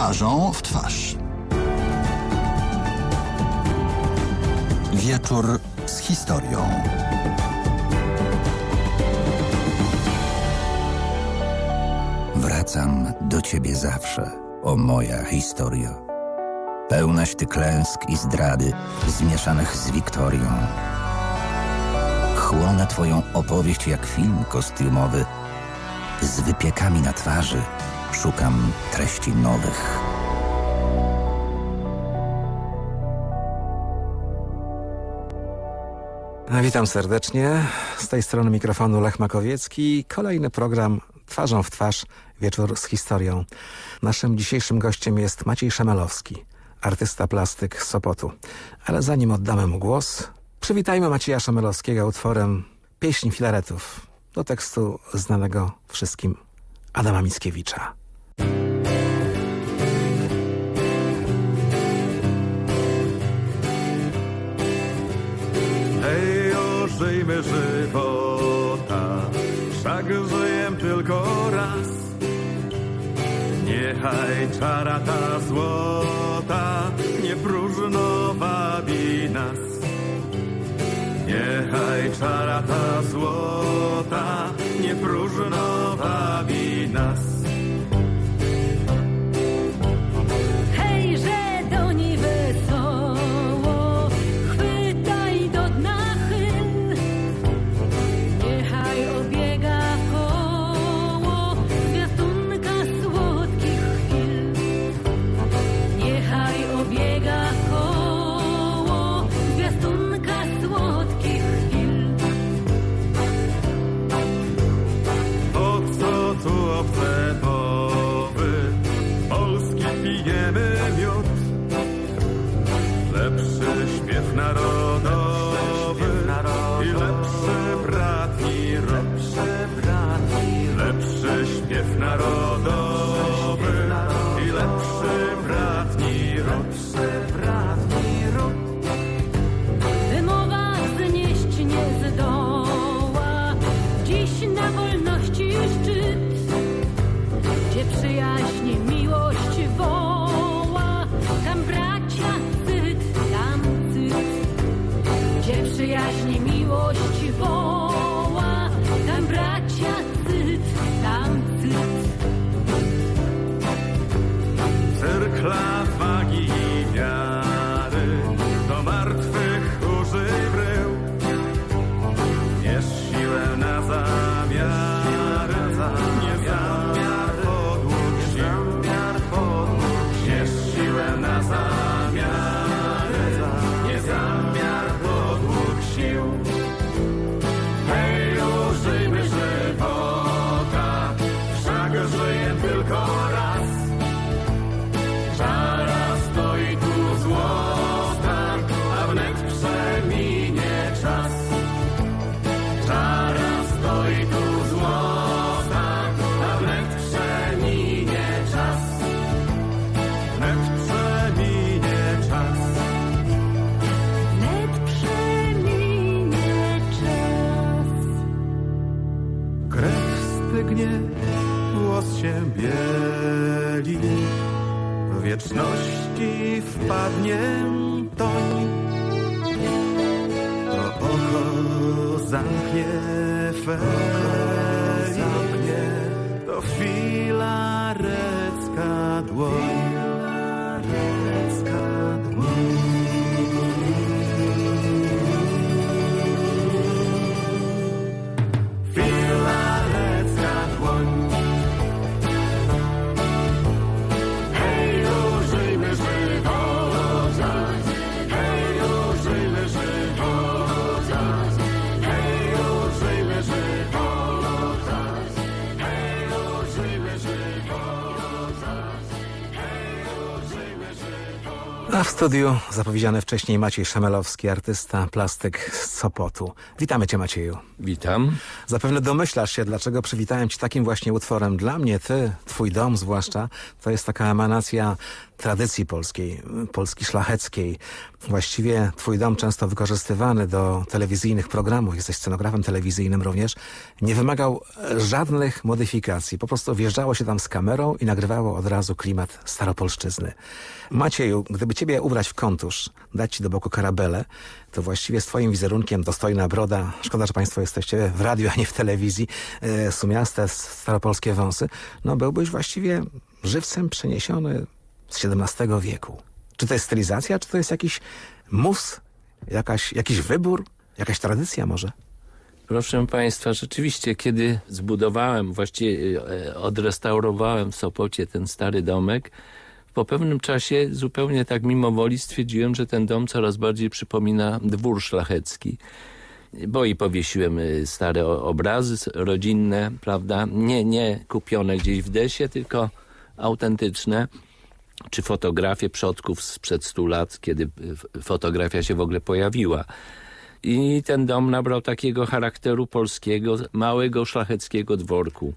Twarzą w twarz. Wieczór z historią. Wracam do ciebie zawsze, o moja historia. Pełnaś ty klęsk i zdrady, zmieszanych z Wiktorią. Chłonę twoją opowieść jak film kostiumowy. Z wypiekami na twarzy szukam treści nowych. Witam serdecznie. Z tej strony mikrofonu Lech Makowiecki. Kolejny program Twarzą w twarz, wieczór z historią. Naszym dzisiejszym gościem jest Maciej Szemelowski, artysta plastyk z Sopotu. Ale zanim oddamy mu głos, przywitajmy Macieja Szemelowskiego utworem Pieśń Filaretów do tekstu znanego wszystkim Adama Mickiewicza. Hej, ożyjmy żywota, wszak żyjem tylko raz. Niechaj czara ta złota nie próżno wabi nas. Niechaj czara ta złota nie próżno wabi wpadnie toń. To oko zamknie zamknie, to filarecka dłoń. A w studiu zapowiedziany wcześniej Maciej Szemelowski, artysta, plastyk z Sopotu. Witamy Cię Macieju. Witam. Zapewne domyślasz się, dlaczego przywitałem Cię takim właśnie utworem. Dla mnie Ty, Twój dom zwłaszcza, to jest taka emanacja tradycji polskiej, Polski szlacheckiej. Właściwie twój dom często wykorzystywany do telewizyjnych programów, jesteś scenografem telewizyjnym również, nie wymagał żadnych modyfikacji. Po prostu wjeżdżało się tam z kamerą i nagrywało od razu klimat staropolszczyzny. Macieju, gdyby ciebie ubrać w kontusz, dać ci do boku karabelę, to właściwie z twoim wizerunkiem dostojna broda, szkoda, że państwo jesteście w radiu, a nie w telewizji, e, sumiaste, staropolskie wąsy, no byłbyś właściwie żywcem przeniesiony z XVII wieku. Czy to jest stylizacja, czy to jest jakiś mus, jakaś, jakiś wybór, jakaś tradycja może? Proszę Państwa, rzeczywiście, kiedy zbudowałem, właściwie e, odrestaurowałem w Sopocie ten stary domek, po pewnym czasie zupełnie tak mimo woli stwierdziłem, że ten dom coraz bardziej przypomina dwór szlachecki. Bo i powiesiłem y, stare obrazy rodzinne, prawda? Nie, nie kupione gdzieś w desie, tylko autentyczne. Czy fotografie przodków sprzed 100 lat, kiedy y, fotografia się w ogóle pojawiła. I ten dom nabrał takiego charakteru polskiego, małego szlacheckiego dworku.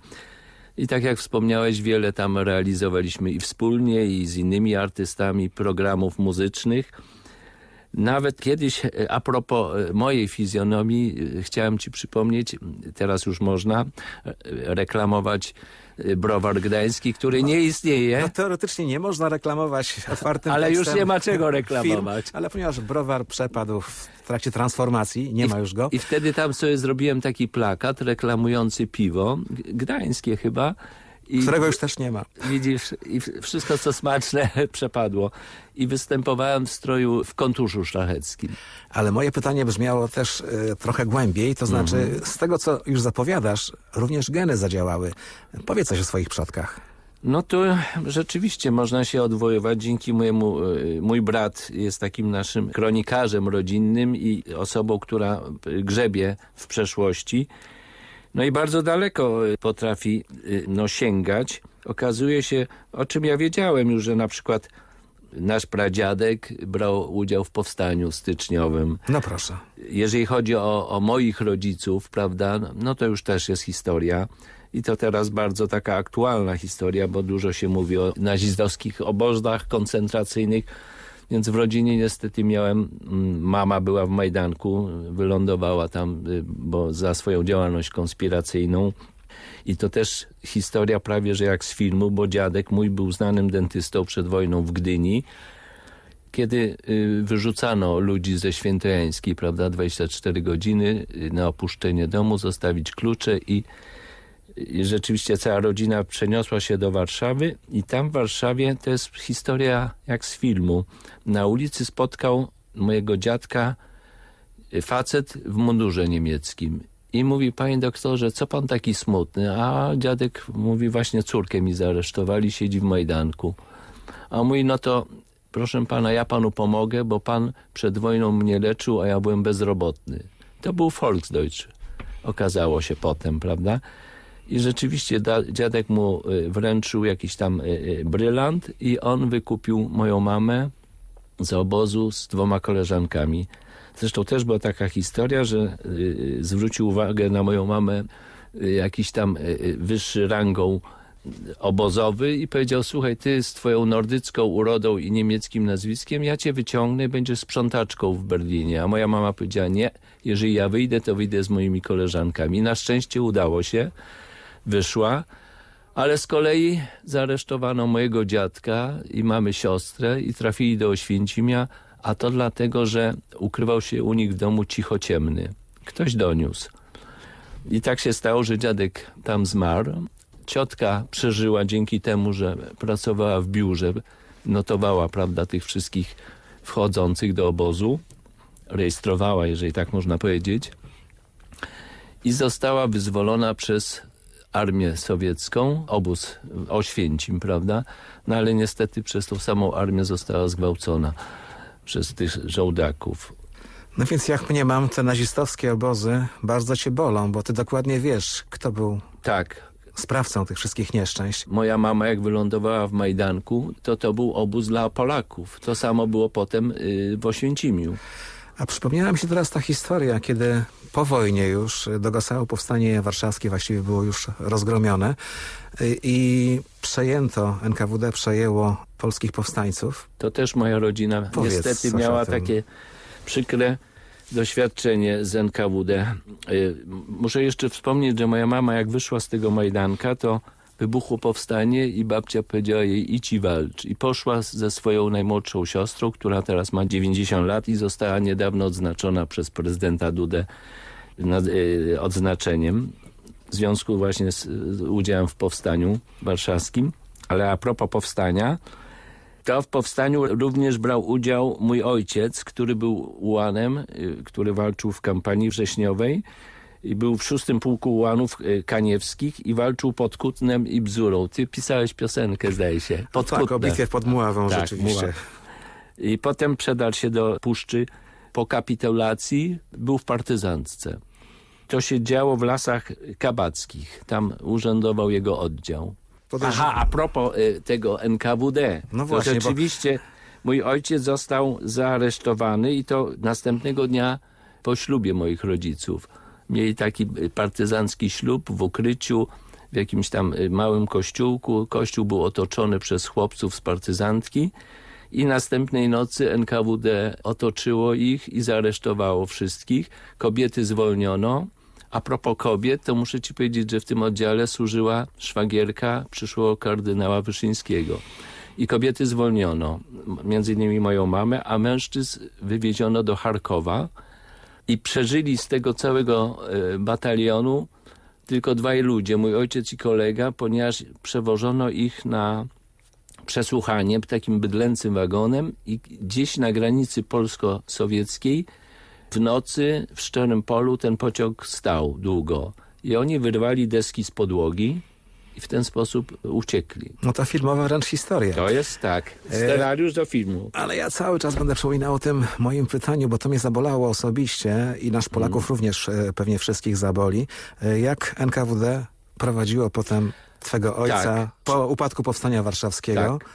I tak jak wspomniałeś, wiele tam realizowaliśmy i wspólnie, i z innymi artystami programów muzycznych. Nawet kiedyś, e, a propos e, mojej fizjonomii, e, chciałem ci przypomnieć, teraz już można reklamować browar gdański, który nie istnieje. No teoretycznie nie można reklamować otwartym Ale już nie ma czego firm, reklamować. ale ponieważ browar przepadł w trakcie transformacji, nie ma już go. I wtedy tam sobie zrobiłem taki plakat reklamujący piwo, gdańskie chyba. I którego już też nie ma. Widzisz, i wszystko co smaczne przepadło. I występowałem w stroju w kontuszu szlacheckim. Ale moje pytanie brzmiało też e, trochę głębiej, to znaczy Mhm. z tego, co już zapowiadasz, również geny zadziałały. Powiedz coś o swoich przodkach. No to rzeczywiście można się odwoływać. Dzięki mojemu, y, mój brat jest takim naszym kronikarzem rodzinnym i osobą, która y, grzebie w przeszłości. No i bardzo daleko y, potrafi y, no, sięgać. Okazuje się, o czym ja wiedziałem już, że na przykład nasz pradziadek brał udział w powstaniu styczniowym. No proszę. Jeżeli chodzi o, o moich rodziców, prawda, no to już też jest historia. I to teraz bardzo taka aktualna historia, bo dużo się mówi o nazistowskich obozach koncentracyjnych. Więc w rodzinie niestety miałem, mm, mama była w Majdanku, wylądowała tam, y, bo za swoją działalność konspiracyjną. I to też historia prawie, że jak z filmu, bo dziadek mój był znanym dentystą przed wojną w Gdyni kiedy y, wyrzucano ludzi ze Świętojańskiej, prawda, 24 godziny y, na opuszczenie domu, zostawić klucze i, i rzeczywiście cała rodzina przeniosła się do Warszawy i tam w Warszawie to jest historia jak z filmu. Na ulicy spotkał mojego dziadka y, facet w mundurze niemieckim i mówi, panie doktorze, co pan taki smutny? A dziadek mówi, właśnie córkę mi zaresztowali, siedzi w Majdanku. A mówi, no to proszę pana, ja panu pomogę, bo pan przed wojną mnie leczył, a ja byłem bezrobotny. To był Volksdeutsch. Okazało się potem, prawda? I rzeczywiście dziadek mu y, wręczył jakiś tam y, y, brylant i on wykupił moją mamę z obozu z dwoma koleżankami. Zresztą też była taka historia, że zwrócił uwagę na moją mamę jakiś tam wyższy rangą obozowy i powiedział, słuchaj, ty z twoją nordycką urodą i niemieckim nazwiskiem, ja cię wyciągnę, będziesz sprzątaczką w Berlinie. A moja mama powiedziała, nie, jeżeli ja wyjdę, to wyjdę z moimi koleżankami. Na szczęście udało się, wyszła, ale z kolei zaresztowano mojego dziadka i mamy siostrę i trafili do Oświęcimia, a to dlatego, że ukrywał się u nich w domu cichociemny. Ktoś doniósł. I tak się stało, że dziadek tam zmarł. Ciotka przeżyła dzięki temu, że pracowała w biurze, notowała, prawda, tych wszystkich wchodzących do obozu, rejestrowała, jeżeli tak można powiedzieć, i została wyzwolona przez armię sowiecką, obóz Oświęcim, prawda, no ale niestety przez tą samą armię została zgwałcona przez tych żołdaków. No więc jak mnie mam, te nazistowskie obozy bardzo cię bolą, bo ty dokładnie wiesz, kto był Tak, sprawcą tych wszystkich nieszczęść. Moja mama jak wylądowała w Majdanku, to to był obóz dla Polaków. To samo było potem y, w Oświęcimiu. A przypomniała mi się teraz ta historia, kiedy po wojnie już dogasało powstanie warszawskie, właściwie było już rozgromione y, i przejęto, NKWD przejęło polskich powstańców. To też moja rodzina Powiedz niestety miała takie przykre doświadczenie z NKWD. Y, Muszę jeszcze wspomnieć, że moja mama jak wyszła z tego Majdanka, to wybuchło powstanie i babcia powiedziała jej idź i walcz. I poszła ze swoją najmłodszą siostrą, która teraz ma 90 lat i została niedawno odznaczona przez prezydenta Dudę y, odznaczeniem w związku właśnie z, udziałem w powstaniu warszawskim. Ale a propos powstania, to w powstaniu również brał udział mój ojciec, który był ułanem, y, który walczył w kampanii wrześniowej był w szóstym pułku ułanów y, kaniewskich i walczył pod Kutnem i Bzurą. Ty pisałeś piosenkę, zdaje się. Pod tak, o Kutnem. bitwie pod Muławą Tak, rzeczywiście. Muław. I potem przedarł się do puszczy. Po kapitulacji był w partyzantce. To się działo w lasach kabackich. Tam urzędował jego oddział. Aha, a propos y, tego NKWD. No to właśnie, bo- rzeczywiście mój ojciec został zaaresztowany i to następnego dnia po ślubie moich rodziców. Mieli taki partyzancki ślub w ukryciu, w jakimś tam y, małym kościółku. Kościół był otoczony przez chłopców z partyzantki i następnej nocy NKWD otoczyło ich i zaaresztowało wszystkich. Kobiety zwolniono. A propos kobiet, to muszę ci powiedzieć, że w tym oddziale służyła szwagierka przyszłego kardynała Wyszyńskiego. I kobiety zwolniono, między innymi moją mamę, a mężczyzn wywieziono do Charkowa i przeżyli z tego całego e, batalionu tylko dwaj ludzie, mój ojciec i kolega, ponieważ przewożono ich na przesłuchanie takim bydlęcym wagonem i gdzieś na granicy polsko-sowieckiej w nocy w Szczerym Polu ten pociąg stał długo i oni wyrwali deski z podłogi i w ten sposób uciekli. No to filmowa wręcz historia. To jest tak, scenariusz do filmu. Ale ja cały czas będę przypominał o tym moim pytaniu, bo to mnie zabolało osobiście i nasz Polaków również e, pewnie wszystkich zaboli. E, Jak NKWD prowadziło potem twego ojca Tak. po upadku Powstania Warszawskiego? Tak.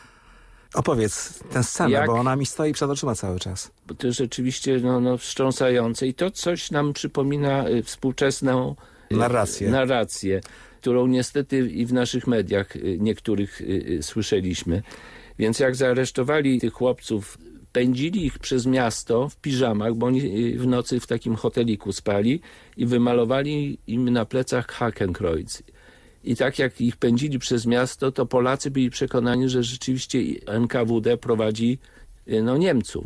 Opowiedz tę scenę, Jak- bo ona mi stoi przed oczyma cały czas. Bo to jest rzeczywiście no, no, wstrząsające i to coś nam przypomina y, współczesną y, Narrację. narrację, którą niestety i w naszych mediach y, niektórych y, y, słyszeliśmy. Więc jak zaaresztowali tych chłopców, pędzili ich przez miasto w piżamach, bo oni w nocy w takim hoteliku spali i wymalowali im na plecach Hakenkreuz. I tak jak ich pędzili przez miasto, to Polacy byli przekonani, że rzeczywiście NKWD prowadzi no, Niemców,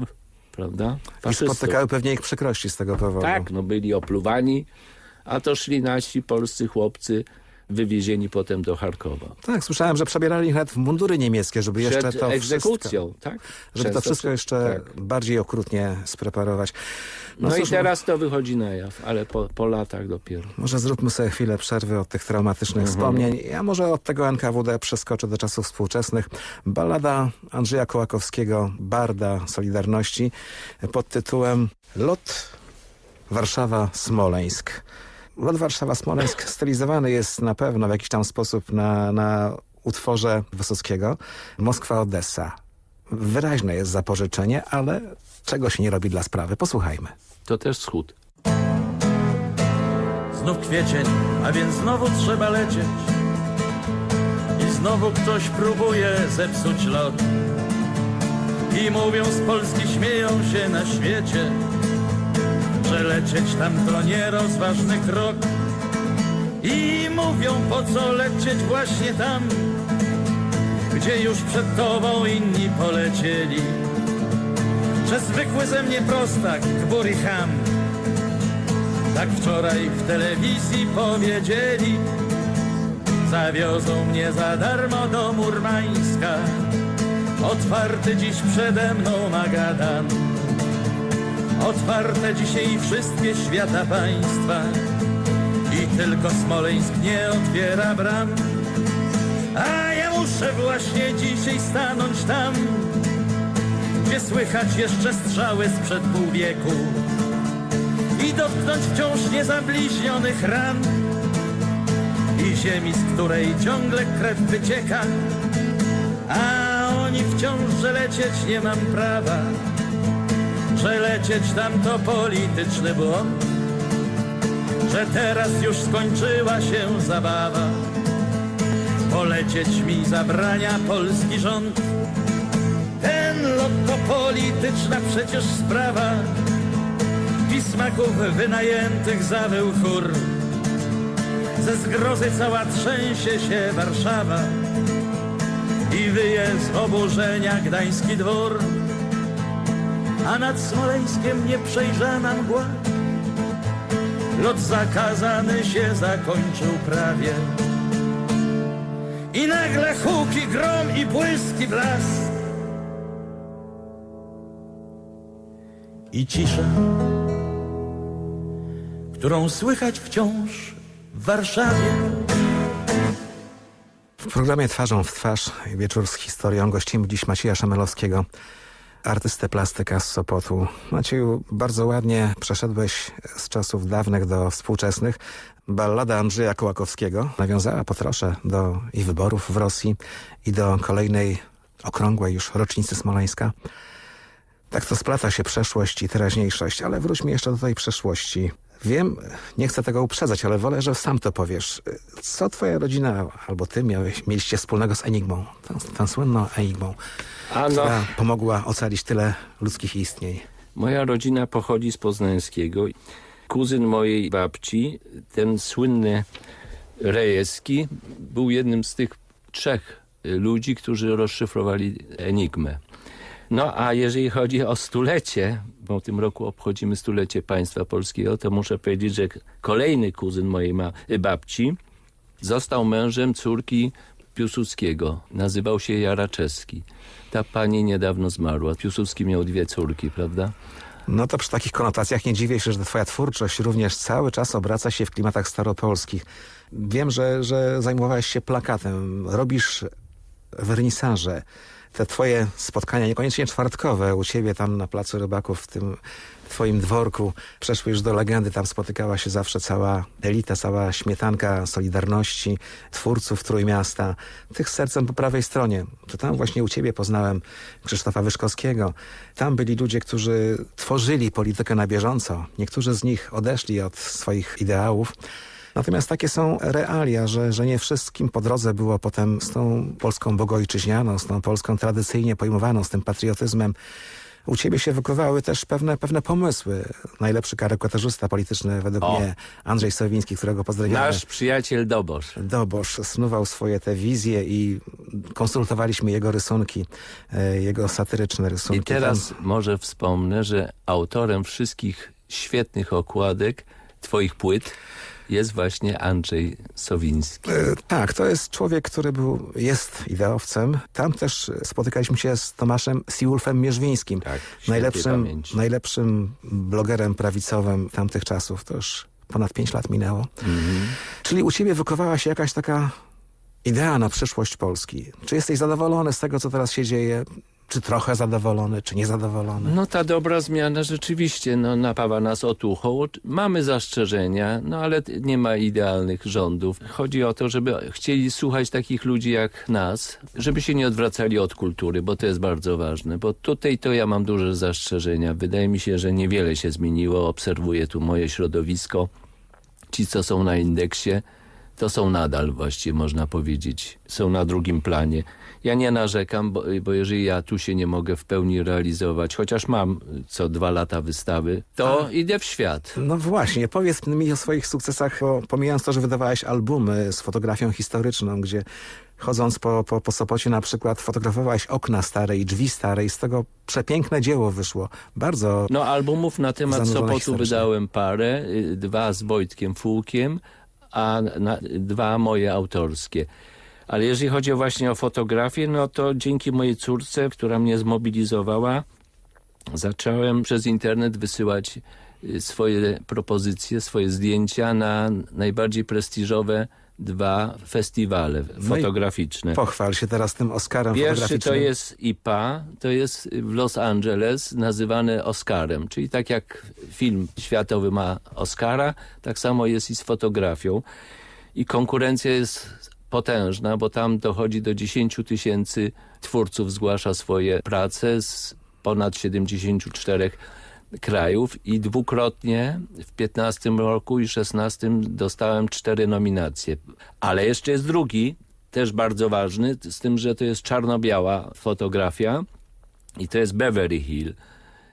prawda? I Faszystów. spotykały pewnie ich przykrości z tego powodu. Tak, no byli opluwani, a to szli nasi polscy chłopcy wywiezieni potem do Charkowa. Tak, słyszałem, że przebierali ich nawet w mundury niemieckie, żeby jeszcze Przed to egzekucją, wszystko, tak? żeby to Często wszystko przed- jeszcze tak. bardziej okrutnie spreparować. No, i cóż, teraz to wychodzi na jaw, ale po, po latach dopiero. Może zróbmy sobie chwilę przerwy od tych traumatycznych Mhm. wspomnień. Ja może od tego NKWD przeskoczę do czasów współczesnych. Ballada Andrzeja Kołakowskiego, Barda Solidarności pod tytułem Lot Warszawa-Smoleńsk. Lot Warszawa-Smoleńsk stylizowany jest na pewno w jakiś tam sposób na, na utworze Wysockiego. Moskwa-Odessa. Wyraźne jest zapożyczenie, ale czego się nie robi dla sprawy. Posłuchajmy. To też wschód. Znów kwiecień, a więc znowu trzeba lecieć I znowu ktoś próbuje zepsuć lot I mówią z Polski, śmieją się na świecie Że lecieć tam to nierozważny krok. I mówią po co lecieć właśnie tam Gdzie już przed tobą inni polecieli. Że zwykły ze mnie prostak, gbur i ham tak wczoraj w telewizji powiedzieli. Zawiozą mnie za darmo do Murmańska Otwarty dziś przede mną Magadan Otwarte dzisiaj wszystkie świata państwa. I tylko Smoleńsk nie otwiera bram. A ja muszę właśnie dzisiaj stanąć tam Gdzie słychać jeszcze strzały sprzed pół wieku. I dotknąć wciąż niezabliźnionych ran. I ziemi, z której ciągle krew wycieka, a oni wciąż, że lecieć nie mam prawa, że lecieć tam to polityczny błąd, że teraz już skończyła się zabawa. Polecieć mi zabrania polski rząd. Ten lot to polityczna przecież sprawa. Pismaków wynajętych zawył chór. Ze zgrozy cała trzęsie się Warszawa i wyje z oburzenia gdański dwór. A nad Smoleńskiem nieprzejrzana mgła. Lot zakazany się zakończył prawie. I nagle huki, grom i błyski blask. I cisza, którą słychać wciąż w Warszawie. W programie Twarzą w twarz, wieczór z historią, gościmy dziś Macieja Szemelowskiego, artystę plastyka z Sopotu. Macieju, bardzo ładnie przeszedłeś z czasów dawnych do współczesnych. Ballada Andrzeja Kołakowskiego nawiązała po trosze do i wyborów w Rosji i do kolejnej okrągłej już rocznicy Smoleńska. Tak to splata się przeszłość i teraźniejszość, ale wróćmy jeszcze do tej przeszłości. Wiem, nie chcę tego uprzedzać, ale wolę, że sam to powiesz. Co twoja rodzina albo ty miałeś, mieliście wspólnego z Enigmą? Tą, tą słynną Enigmą, A no, która pomogła ocalić tyle ludzkich istnień. moja rodzina pochodzi z Poznańskiego. Kuzyn mojej babci, ten słynny Rejewski, był jednym z tych trzech ludzi, którzy rozszyfrowali Enigmę. No a jeżeli chodzi o stulecie, bo w tym roku obchodzimy stulecie państwa polskiego, to muszę powiedzieć, że kolejny kuzyn mojej babci został mężem córki Piłsudskiego. Nazywał się Jaraczewski. Ta pani niedawno zmarła. Piłsudski miał dwie córki, prawda? No to przy takich konotacjach nie dziwię się, że twoja twórczość również cały czas obraca się w klimatach staropolskich. Wiem, że, że zajmowałeś się plakatem, robisz wernisaże. Te twoje spotkania, niekoniecznie czwartkowe, u ciebie tam na Placu Rybaków, w tym twoim dworku, przeszły już do legendy. Tam spotykała się zawsze cała elita, cała śmietanka Solidarności, twórców Trójmiasta. Tych sercem po prawej stronie. To tam właśnie u ciebie poznałem Krzysztofa Wyszkowskiego. Tam byli ludzie, którzy tworzyli politykę na bieżąco. Niektórzy z nich odeszli od swoich ideałów. Natomiast takie są realia, że, że nie wszystkim po drodze było potem z tą Polską bogojczyźnianą, z tą Polską tradycyjnie pojmowaną, z tym patriotyzmem. U ciebie się wykuwały też pewne, pewne pomysły. Najlepszy karykaturzysta polityczny według O. mnie Andrzej Sowiński, którego pozdrawiamy. Nasz przyjaciel Dobosz. Dobosz snuwał swoje te wizje i konsultowaliśmy jego rysunki, e, jego satyryczne rysunki. I teraz Tam- może wspomnę, że autorem wszystkich świetnych okładek twoich płyt jest właśnie Andrzej Sowiński. E, Tak, to jest człowiek, który był, jest ideowcem. Tam też spotykaliśmy się z Tomaszem Siulfem Mierzwińskim. Tak, najlepszym, pamięci. najlepszym blogerem prawicowym tamtych czasów. To już ponad pięć lat minęło. Mhm. Czyli u ciebie wykowała się jakaś taka idea na przyszłość Polski. Czy jesteś zadowolony z tego, co teraz się dzieje? Czy trochę zadowolony, czy niezadowolony? No ta dobra zmiana rzeczywiście no, napawa nas otuchą. Mamy zastrzeżenia, no ale nie ma idealnych rządów. Chodzi o to, żeby chcieli słuchać takich ludzi jak nas, żeby się nie odwracali od kultury, bo to jest bardzo ważne. Bo tutaj to ja mam duże zastrzeżenia. Wydaje mi się, że niewiele się zmieniło. Obserwuję tu moje środowisko. Ci, co są na indeksie, to są nadal właściwie, można powiedzieć, są na drugim planie. Ja nie narzekam, bo, bo jeżeli ja tu się nie mogę w pełni realizować, chociaż mam co dwa lata wystawy, to idę w świat. No właśnie, powiedz mi o swoich sukcesach, bo pomijając to, że wydawałeś albumy z fotografią historyczną, gdzie chodząc po, po, po Sopocie na przykład fotografowałeś okna stare i drzwi stare i z tego przepiękne dzieło wyszło. Bardzo No albumów na temat Sopotu wydałem parę, y, dwa z Wojtkiem Fułkiem, a na, dwa moje autorskie. Ale jeżeli chodzi właśnie o fotografię, no to dzięki mojej córce, która mnie zmobilizowała, zacząłem przez internet wysyłać y, swoje propozycje, swoje zdjęcia na najbardziej prestiżowe dwa festiwale No fotograficzne. pochwal się teraz tym Oscarem Pierwszy to jest IPA, to jest w Los Angeles nazywany Oscarem, czyli tak jak film światowy ma Oscara, tak samo jest i z fotografią. I konkurencja jest potężna, bo tam dochodzi do 10 tysięcy twórców, zgłasza swoje prace z ponad 74 krajów i dwukrotnie w 15 roku i 16 dostałem cztery nominacje. Ale jeszcze jest drugi, też bardzo ważny, z tym, że to jest czarno-biała fotografia i to jest Beverly Hill.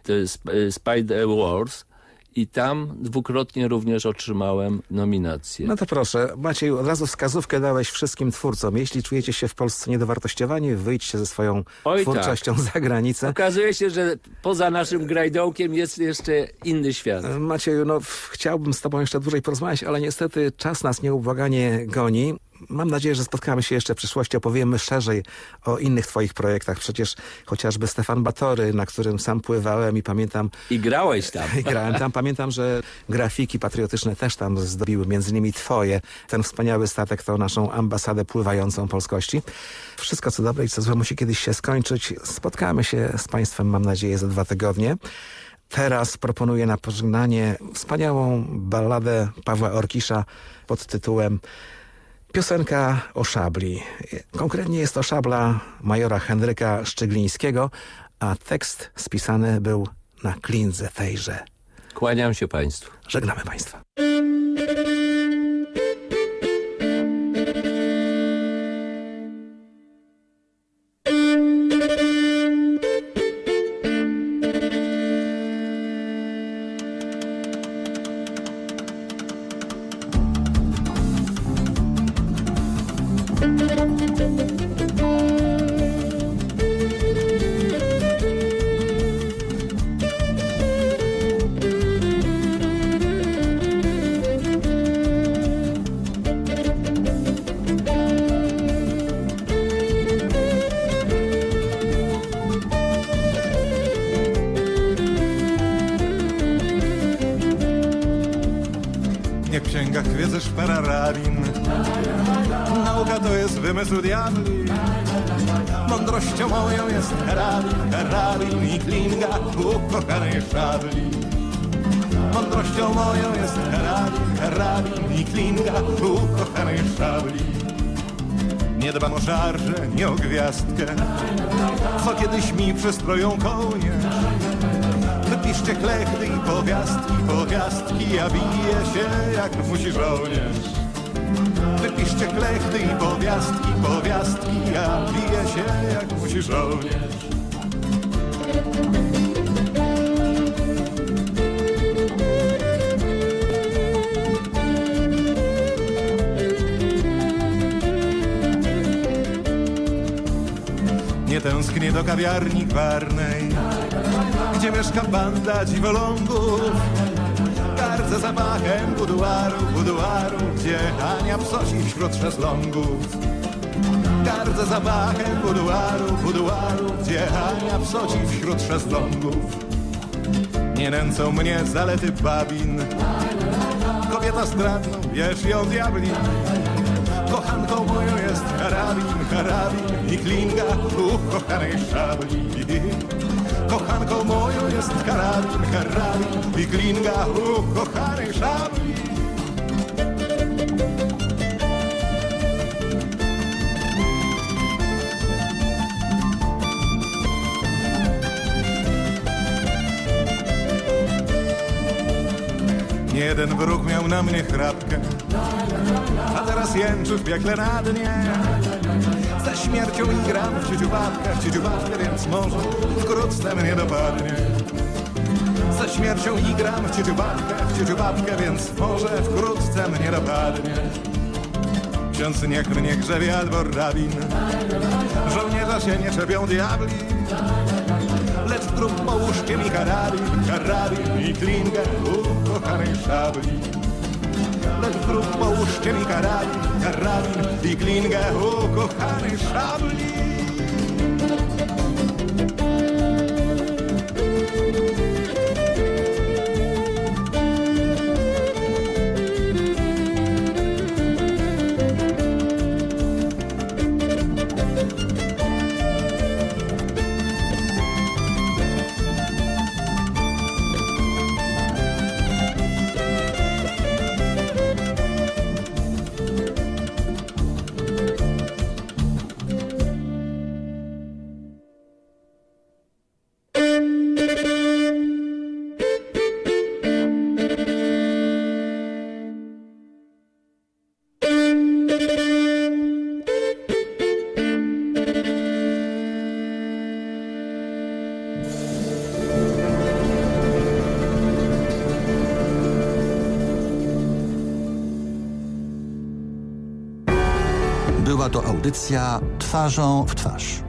To jest e, Spider Wars i tam dwukrotnie również otrzymałem nominację. No to proszę, Maciej, od razu wskazówkę dałeś wszystkim twórcom. Jeśli czujecie się w Polsce niedowartościowani, wyjdźcie ze swoją Oj, twórczością za granicę. Okazuje się, że poza naszym grajdołkiem jest jeszcze inny świat. Macieju, no chciałbym z tobą jeszcze dłużej porozmawiać, ale niestety czas nas nieubłaganie goni. Mam nadzieję, że spotkamy się jeszcze w przyszłości, opowiemy szerzej o innych twoich projektach. Przecież chociażby Stefan Batory, na którym sam pływałem i pamiętam, I grałeś tam. i grałem tam. Pamiętam, że grafiki patriotyczne też tam zdobiły, między innymi twoje. Ten wspaniały statek to naszą ambasadę pływającą polskości. Wszystko co dobre i co złe musi kiedyś się skończyć. Spotkamy się z państwem, mam nadzieję, za dwa tygodnie. Teraz proponuję na pożegnanie wspaniałą balladę Pawła Orkisza pod tytułem Piosenka o szabli. Konkretnie jest to szabla majora Henryka Szczyglińskiego, a tekst spisany był na klindze tejże. Kłaniam się Państwu. Żegnamy Państwa. Diabli Mądrością moją jest karabin, karabin i klinga ukochanej szabli Mądrością moją jest karabin, karabin i klinga ukochanej szabli Nie dbam o szarże, nie o gwiazdkę. Co kiedyś mi przystroją kołnierz Wypiszcie klechdy i powiastki, powiastki, ja biję się jak musi żołnierz. Wypiszcie klechdy i powiastki, powiastki, ja biję się jak musi żołnierz. Nie tęsknię do kawiarni gwarnej gdzie mieszka banda dziwolągów. Gardzę zapachem buduaru, buduaru, gdzie Ania psosi wśród szezlongów. Gardzę zapachem buduaru, buduaru, gdzie Ania psoci wśród szezlongów. Nie nęcą mnie zalety babin, kobieta zdradną, wiesz ją diabli. Kochanką moją jest karabin, karabin i klinga ukochanej szabli. Kochanką moją jest karabin, karabin i klinga ukochanej szabli. Jeden wróg miał na mnie chrapkę, a teraz jęczy w piekle na dnie. Śmiercią i gram w ciuciubabkę, w ciuciubabkę, więc może wkrótce mnie dopadnie. Za śmiercią i gram w ciuciubabkę, w ciuciubabkę, więc może wkrótce mnie dopadnie. Ksiądz niech mnie grzebie albo rabin, żołnierza się nie czepią diabli. Lecz grób połóżcie mi karabin, karabin i klingę ukochanej szabli. Lecz w grób połóżcie mi karabin, karabin i klingę ukochanej szabli. Audycja Twarzą w twarz.